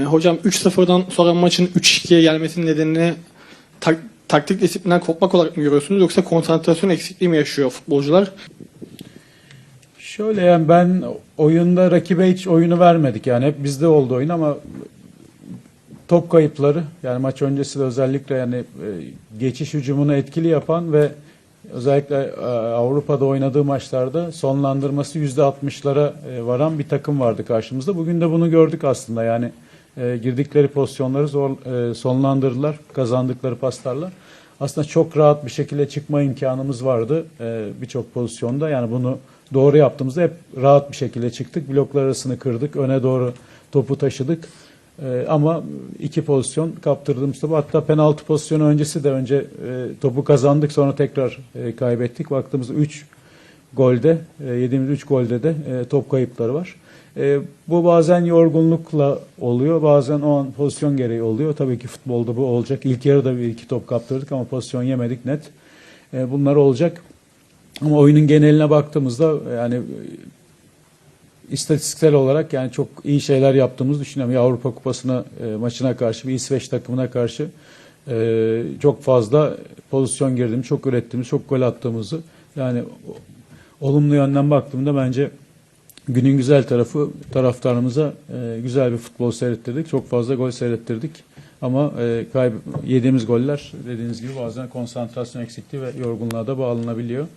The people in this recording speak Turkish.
E, hocam 3-0'dan sonra maçın 3-2'ye gelmesinin nedenini tak- taktik disiplinden kopmak olarak mı görüyorsunuz yoksa konsantrasyon eksikliği mi yaşıyor futbolcular? Şöyle yani ben oyunda rakibe hiç oyunu vermedik yani hep bizde oldu oyun ama top kayıpları yani maç öncesi de özellikle yani e, geçiş hücumunu etkili yapan ve özellikle e, Avrupa'da oynadığı maçlarda sonlandırması yüzde 60'lara e, varan bir takım vardı karşımızda. Bugün de bunu gördük aslında yani e, girdikleri pozisyonları zor e, sonlandırdılar kazandıkları paslarla. Aslında çok rahat bir şekilde çıkma imkanımız vardı e, birçok pozisyonda yani bunu doğru yaptığımızda hep rahat bir şekilde çıktık. Bloklar arasını kırdık. Öne doğru topu taşıdık. Ee, ama iki pozisyon kaptırdığımız topu hatta penaltı pozisyonu öncesi de önce e, topu kazandık sonra tekrar e, kaybettik. Baktığımızda 3 golde e, yediğimiz 3 golde de e, top kayıpları var. E, bu bazen yorgunlukla oluyor bazen o an pozisyon gereği oluyor. Tabii ki futbolda bu olacak. İlk yarıda bir iki top kaptırdık ama pozisyon yemedik net. E, bunlar olacak. Ama oyunun geneline baktığımızda yani istatistiksel olarak yani çok iyi şeyler yaptığımızı düşünüyorum. Bir Avrupa Kupası'na e, maçına karşı bir İsveç takımına karşı e, çok fazla pozisyon girdiğimiz, çok ürettiğimiz, çok gol attığımızı yani olumlu yönden baktığımda bence günün güzel tarafı taraftarımıza e, güzel bir futbol seyrettirdik. Çok fazla gol seyrettirdik. Ama e, kayb- yediğimiz goller dediğiniz gibi bazen konsantrasyon eksikliği ve yorgunluğa da bağlanabiliyor.